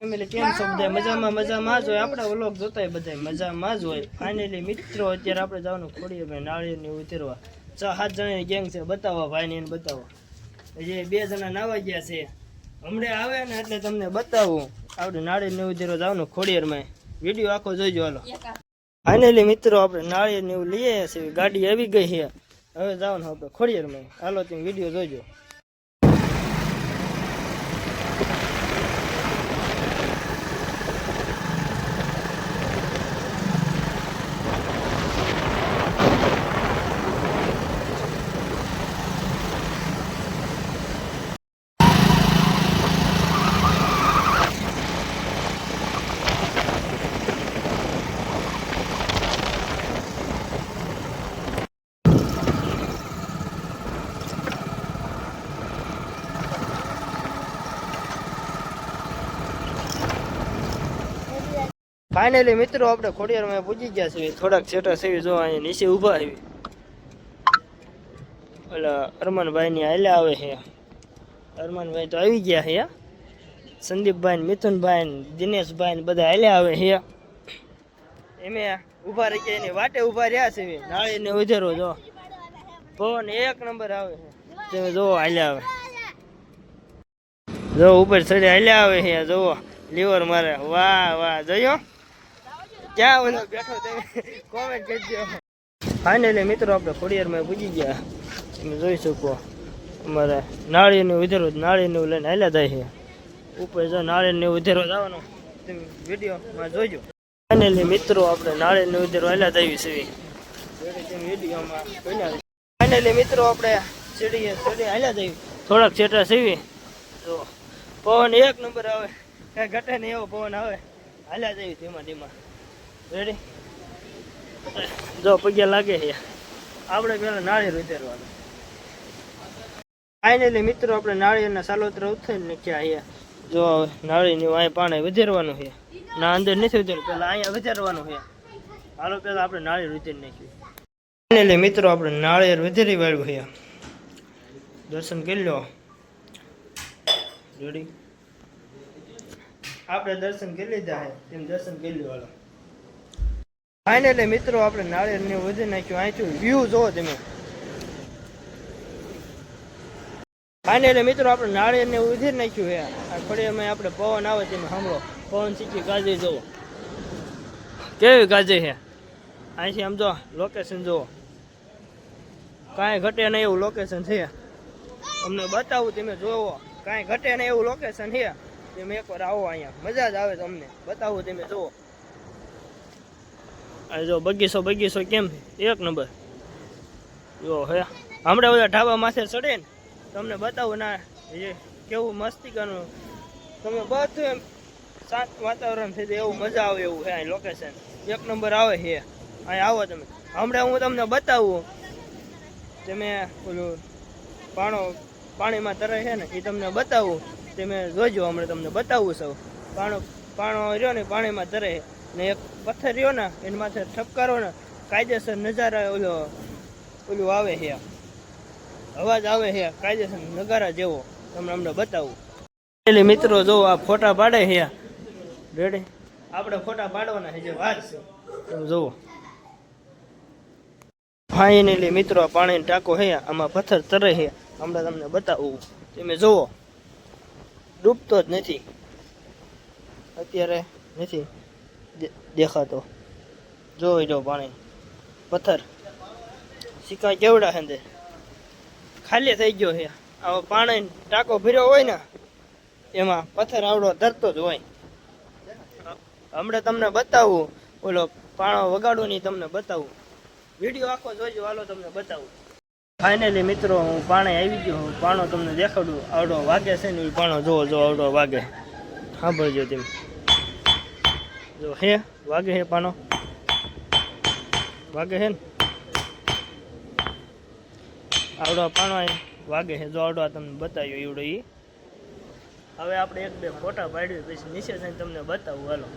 Family કેમ છો બધા મજામાં મજામાં જ હોય. આપણા વ્લોગ જોતા હોય બધા મજામાં જ હોય. ફાઇનલી મિત્રો અત્યારે આપણે જવાનું ખોડીએ ભાઈ. નાળિયેરની ઉતરવા. છ સાત જણાની ગેંગ છે? બતાવો ભાઈને એને બતાવો. જે બે જણા નાવા ગયા છે. હમણાં આવે ને એટલે તમને બતાવું. આપણે નાળિયેરની ઉતરવા જવાનું ખોડિયારમાં વીડિયો આખો જોઈજો હાલો. ફાઇનલી મિત્રો આપણે નાળિયેર એવું લઈએ છીએ ગાડી આવી ગઈ છે. હવે જવાનું આપણે ખોડિયારમાં હાલો તમે વીડિયો જોઈજો. ફાઇનલી મિત્રો, આપણે ખોડિયારમાં પૂજી ગયા છીએ. થોડાક છેટા સેવી જો અહીંયા નીચે ઊભા આવી. ઓલા અરમાનભાઈ ની હાલ્યા આવે છે. અરમાનભાઈ તો આવી ગયા છે. સંદીપભાઈ મિથુનભાઈ દિનેશભાઈ બધા હાલ્યા આવે છે. એમે ઊભા રહી ગયા, એની વાટે ઊભા રહ્યા છે. નાળી ને ઉધેરો જો. પવન એક નંબર આવે છે. તમે જોવો હાલ્યા આવે. જો ઉપર ચડે હાલ્યા આવે છે જોવો લીવર મારે. વાહ વાહ, જોયો? ક્યાં ઓલો બેઠો તમે કોમેન્ટ કરજો. ફાઇનલી મિત્રો આપણે ખોડિયારમાં પૂજી ગયા. તમે જોઈ શકો. અમારે નાળીનું ઉધેરો નાળીનું લઈને હાલ્યા જાય છે. ઉપર જો નાળીનું ઉધેરો જવાનો તમે વિડીયોમાં જોજો. ફાઇનલી મિત્રો આપણે નાળીનું ઉધેરો હાલ્યા થાય છે ફાઇનલી મિત્રો આપણે સીડીએ સીડી હાલ્યા થઈ થોડાક છેટા સીવી. તો પવન એક નંબર આવે. કાંઈ ઘટે નહીં એવો પવન આવે. હાલ્યા જઈએ ધીમા ધીમા. રેડી જો, પગ્યા લાગે છે. આપણે પેલા નાળિયેર ઉતારવાનું. ફાઇનલી મિત્રો, આપણે નાળિયેરના સાલોતર ઉતરી નાખ્યા અહીંયા જો હવે અહીંયા પાણી વધારવાનું છે. ના, અંદર નથી ઉતરવું, પેલા અહીંયા વધારવાનું છે. હાલો, પેલા આપણે નાળિયેર ઉતારી નાખ્યું ફાઇનલી મિત્રો, આપણે નાળિયેર વધારી વાળ્યું છે. દર્શન કરી લો. રેડી આપણે દર્શન કરી લીધા છે. તેમ દર્શન કરી લો ફાઇનલી મિત્રો, આપણે નાળિયેરને વધી નાખ્યું. અહીંથી વ્યૂ જોવો તમે. ફાઇનલી મિત્રો, આપણે નાળિયેરને ઉધી નાખ્યું છે. આ ખોડીમાં આપણે પવન આવે તમે સાંભળો. પવન સીખી ગાજે જોવો કેવી ગાજે છે? અહીંથી આમ જો લોકેશન જોવો કાંઈ ઘટે નહીં એવું લોકેશન છે. અમને બતાવું, તમે જોવો કાંઈ ઘટે નહીં એવું લોકેશન છે. તમે એકવાર આવો અહીંયા. મજા જ આવે તમને. બતાવું, તમે જુઓ. આ જો બગીચો બગીચો કેમ એક નંબર. જો હે, હમણાં બધા ઢાબા માથે ચડે ને, તમને બતાવું ના એ કેવું મસ્તી કરવું તમે બધું એમ શાંત વાતાવરણ થઈ જાય એવું મજા આવે એવું હે અહીં લોકેશન એક નંબર આવે છે. અહીં આવો તમે. હમણાં હું તમને બતાવું. તમે ઓલું પાણો, પાણીમાં તરે છે ને, એ તમને બતાવું. તમે જોજો હમણાં તમને બતાવું સૌ પાણો પાણો રહ્યો ને, પાણીમાં તરે ને એક પથ્થર રહ્યો ને, એની ઠપકારો ને, કાયદેસર નજારા ઓલો, ઓલું આવે છે. અવાજ આવે છે, કાયદેસર નગારા જેવો. તમને અમને બતાવું. એટલે મિત્રો જો આ ફોટા પાડે છે, રેડી? આપણે ફોટા પાડવાના છે, જે વાત છે. તમે જુઓ. ફાઇનલી મિત્રો પાણીનો ટાંકો છે, આમાં પથ્થર તરે છે. હમણાં તમને બતાવું. તમે જુઓ. ડૂબતો જ નથી. અત્યારે નથી. દેખાતો. જોઈ જો પાણી. પથ્થર. સિક્કા કેવડા હે ખાલી થઈ ગયો છે. આવો પાણી ટાંકો ભર્યો હોય ને, એમાં પથ્થર આવડો ધરતો જ હોય. હમણાં તમને બતાવું. ઓલો પાણો વગાડું નહીં તમને બતાવું. વીડિયો આખો જોઈજો હાલો તમને બતાવું. ફાઇનલી મિત્રો, હું પાણી આવી ગયો. હું પાણો તમને દેખાડું. આવડો વાગે છે ને પાણો? જોવો જો આવડો વાગે. સાંભળજો તમે. જો હે, વાગે હે પાનો. વાગે હે ને? આવડો પાનો વાગે હે. જો આવડો તમને બતાવ્યો એવડો ઈ. હવે આપણે એક બે ફોટા પાડીએ પછી નીચે જઈને તમને બતાવું, હાલો.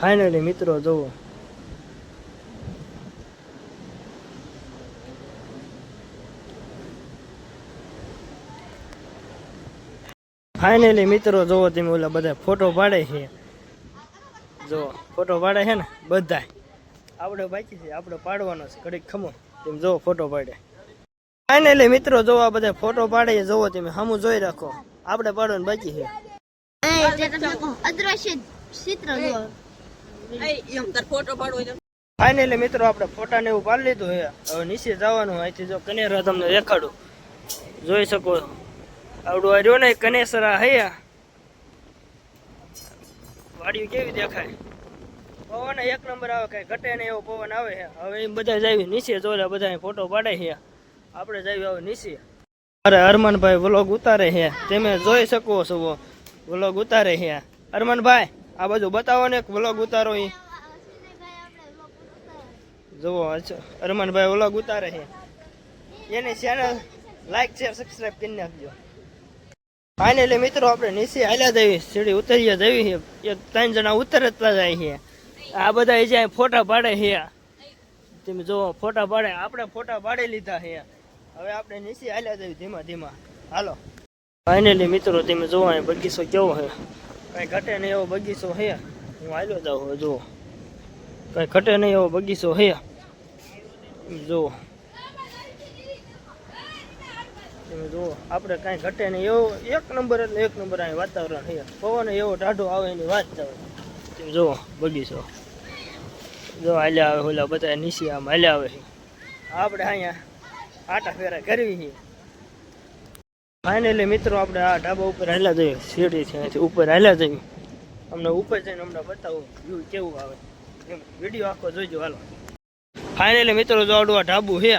ફાઇનલી મિત્રો, જુઓ. ફાઇનલી મિત્રો જોવો તમે ઓલા બધા ફોટો પાડે છે. જો ફોટો પાડે છે ને બધા આપણે બાકી છે આપણે પાડવાનો છે. ઘડીક ખમો. તમે જોવો ફોટો પાડે. ફાઇનલી મિત્રો જોવો બધા ફોટો પાડે છે. જોવો તમે સામું જોઈ રાખો. આપણે પાડવાનું બાકી છે. અદ્રશ્ય ચિત્ર જો ફાઇનલી મિત્રો આપણે ફોટા ને એવું પાડી લીધું છે. હવે નીચે જવાનું અહીંથી જો કનેરા તમને દેખાડું. જોઈ શકો આવડું આ રહ્યો ને કનેસરા હૈયા. વાડિયું કેવી દેખાય? પવન એક નંબર આવે, કઈ ઘટે ને એવો પવન આવે હવે એમ બધા જાવી નીચે જોયા બધા ફોટો પાડે છે આપણે જાવી હવે નીચે. અરે હરમનભાઈ વ્લોગ ઉતારે છે તમે જોઈ શકો છો વ્લોગ ઉતારે છે હરમનભાઈ, આ બાજુ બતાવો ને વ્લોગ ઉતારો એ જુઓ, અચ્છા. અરમાનભાઈ વ્લોગ ઉતારે છે એની ચેનલ લાઈક શેર સબસ્ક્રાઈબ કરી નાખજો. ફાઇનલી મિત્રો, આપણે નીચે હાલ્યા જઈએ. સીડી ઉતરીએ છે એક ત્રણ જણા ઉતરતા જાય છે આ બધા એ જ્યાં ફોટા પાડે છે તમે જુઓ, ફોટા પાડે. આપણે ફોટા પાડી લીધા છે હવે આપણે નીચે હાલ્યા જઈએ ધીમા ધીમા. હાલો. ફાઇનલી મિત્રો, તમે જુઓ, અહીં બગીચો કેવો છે. કઈ ઘટે નહીં એવો બગીચો છે. હું હાલ્યો જાઉં જુઓ. કઈ ઘટે નહીં એવો બગીચો છે. જુઓ. તમે જુઓ, આપણે કાંઈ ઘટે નહીં. એવો એક નંબર એટલે એક નંબર અહીં વાતાવરણ છે. પવન એવો ટાઢો આવે, એની વાત આવે. તમે જુઓ, બગીચો. જો હાલ્યા આવે, ઓલા બધા નીચે આમ હાલ્યા આવે આપણે અહીંયા આટા ફેરા કરવી છે. ફાઇનલી મિત્રો, આપણે આ ઢાબા ઉપર હાલ્યા જઈએ. છે અહીંથી ઉપર હાલ્યા જઈએ. અમને ઉપર જઈને અમને બતાવું, વ્યૂ કેવું આવે. એમ, વીડિયો આખો જોઈજો હાલો. ફાઇનલી મિત્રો, જો આ ઢાબુ છે.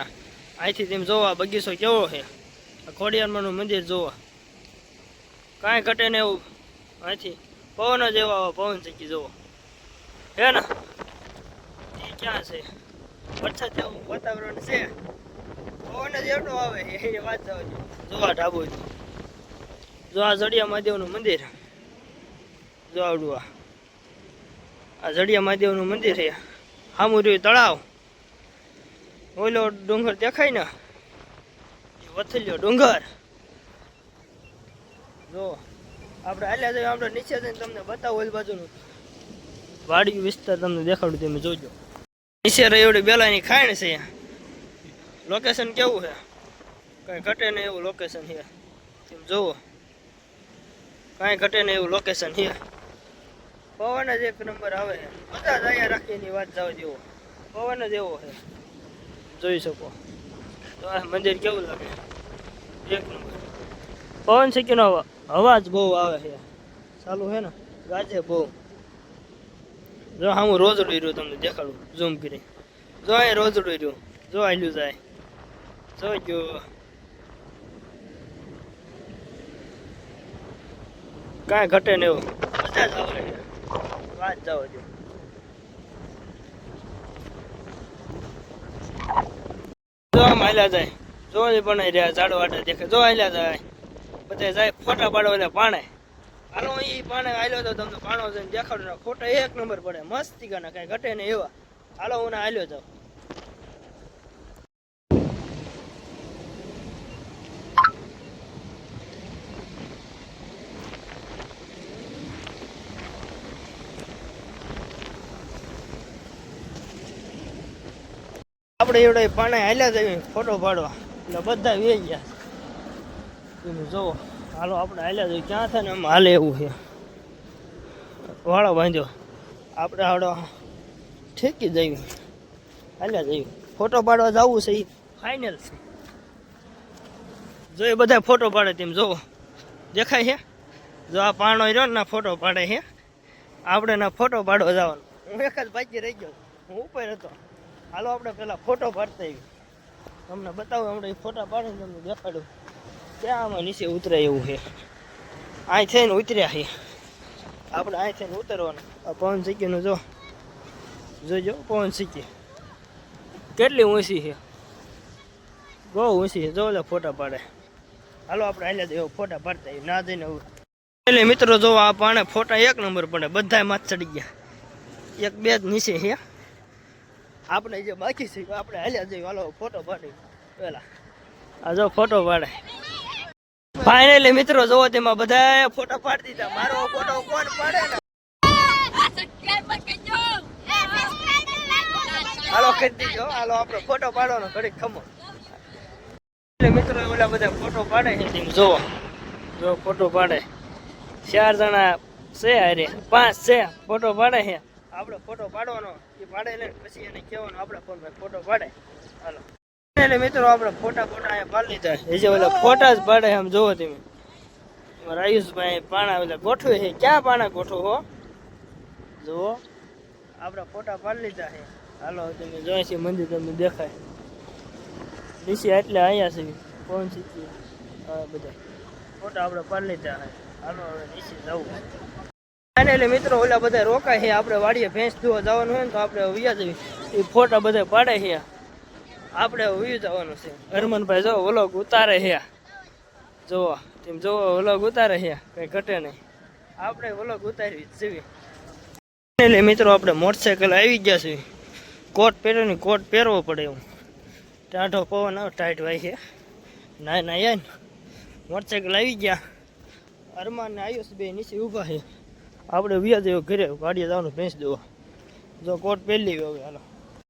અહીંથી તેમ જોવા બગીચો કેવો છે. ખોડિયારમાંનું મંદિર જોવા. કાંઈ ઘટે ને એવું અહીંથી પવન જ એવા પવન ચીકી જોવો. હે ને? એ ક્યાં છે? વરસાદ જેવું વાતાવરણ છે. પવન જ એવું આવે, એ વાત જવા ઢાબુ જો આ જડિયા મહાદેવનું મંદિર. જો આ. જડિયા મહાદેવનું મંદિર છે. સામું રહ્યું તળાવ. ઓલો ડુંગર દેખાય ને? વથલ્યો ડુંગર. જો, આપણે હાલ્યા જઈએ આપણે નીચે જઈને તમને બતાવો ઓલી બાજુનું. વાડી વિસ્તાર તમને દેખાડું તમે જોજો. નીચે રહી એવડી બેલાની ખાણ છે. લોકેશન કેવું છે? કઈ ઘટે નહીં એવું લોકેશન છે. તમે જુઓ કાંઈ ઘટે નહીં એવું લોકેશન છે. પવન જ એક નંબર આવે છે. બધા જ અહીંયા રાખીની વાત જાવ જેવો. પવન જ એવો છે. જોઈ શકો. તો આ મંદિર કેવું લાગે? એક નંબર. પવન શીખીનો અવાજ બહુ આવે છે. ચાલુ છે ને? ગાજે બહુ. જો હા, હું રોજ રહ્યું તમને દેખાડું ઝૂમ કરી. જો અહીં રોજ રહ્યું. જો આલ્યું જાય. જો જો. કાંઈ ઘટે ને એવું. બધા જ આવે છે. વાત જાવ જો જો આમ જાય. જો પણ રહ્યા ઝાડો વાટા દેખે જો હાલ્યા જાય. બધા જાય, ફોટા પાડો એટલે પાણે. હાલો એ પાણે હાલ્યો તો તમને પાણો જઈને દેખાડો. ફોટા એક નંબર પડે. મસ્તી ગાના કાંઈ ઘટે ને એવા. હાલો, હું હાલ્યો જાઉં. આપણે એવડે પાણે હાલ્યા જઈએ ફોટો પાડવા. એટલે બધા વે ગયા. એમ જોવો, હાલો આપણે હાલ્યા જઈએ ક્યાં થાય ને આમ હાલે એવું છે. વાળો બાંધ્યો. આપણે આવડો ઠેકી જઈએ હાલ્યા જઈએ ફોટો પાડવા જવું છે એ ફાઇનલ છે જો એ બધા ફોટો પાડે તેમ જોવો. દેખાય છે? જો આ પાણો રહ્યો ના ફોટો પાડે છે. આપણે ના ફોટો પાડવા જવાનું. હું એક જ બાકી રહી ગયો. હું ઉપર હતો. હાલો આપણે પેલા ફોટો પાડતા આવી તમને બતાવું એ ફોટા પાડીને તમને દેખાડું. ક્યાં આમાં નીચે ઉતરાય એવું છે? અહીં થઈને ઉતર્યા છે. આપણે અહીં થઈને ઉતરવાનું. આ પવન સિક્કીનું જો. જોજો, પવન સિક્કી કેટલી ઊંચી છે? બહુ ઊંચી છે. જો ફોટા પાડે. હાલો આપણે હાલ્યા એવો ફોટા પાડતા. ના જઈને એટલે મિત્રો જો આ પાણે ફોટા એક નંબર પડે. બધા માથ ચડી ગયા. એક બે જ નીચે છે. આપણે જે બાકી છે આપણે હાલ્યા જઈએ. હાલો ફોટો પાડી. પેલા આ જો ફોટો પાડે. ફાઇનલી મિત્રો જોવો તેમાં બધા ફોટો પાડી દીધા. મારો ફોટો કોણ પાડે ને? હાલો, કરી દીધો હાલો, આપણો ફોટો પાડવાનો ઘડીક ખમો. મિત્રો ઓલા બધા ફોટો પાડે છે જોવો જો ફોટો પાડે. ચાર જણા છે અરે પાંચ છે. ફોટો પાડે છે. આપણે ફોટો પાડવાનો, એ પાડે ને પછી એને કહેવાનું, આપણા ભાઈ ફોટો પાડે. હાલો. એટલે મિત્રો, આપણે ફોટા ફોટા અહીંયા પાડી લીધા. એ જે ઓલા ફોટા જ પાડે આમ જોવો તમે. અમારા આયુષભાઈ પાણા ઓલા ગોઠવે છે. ક્યાં પાણા ગોઠવો હો? જુઓ. આપણા ફોટા પાડી લીધા છે. હાલો, તમે જોઈ છે મંદિર તમને દેખાય. નીચે એટલે અહીંયા છે સીધી હા, બધા. ફોટા આપણે પાડી લીધા છે. હાલો, હવે નીચે જવું. એટલે મિત્રો ઓલા બધા રોકાય છે. આપણે વાડીએ ભેંસ ધોવા જવાનું હોય ને તો આપણે વ્યા જઈએ. એ ફોટા બધા પાડે છે. આપણે વ્યું જવાનું છે. હરમનભાઈ જો વ્લોગ ઉતારે છે. જુઓ તેમ જુઓ વ્લોગ ઉતારે છે. કંઈ ઘટે નહીં. આપણે વ્લોગ ઉતારવી જ જેવી એટલે મિત્રો આપણે મોટરસાયકલ આવી ગયા છે કોટ પહેરવાની કોટ પહેરવો પડે એવું ટાઢો પવન આવે ટાઈટ વાય છે. ના ના. યાર મોટરસાયકલ આવી ગયા. અરમાન ને આયુષ બે, નીચે ઊભા છે. આપણે વ્યાજ ઘરે ગાડીએ જવાનું ભેંસ દેવા. જો કોટ પહેરી લેવી હવે હાલો.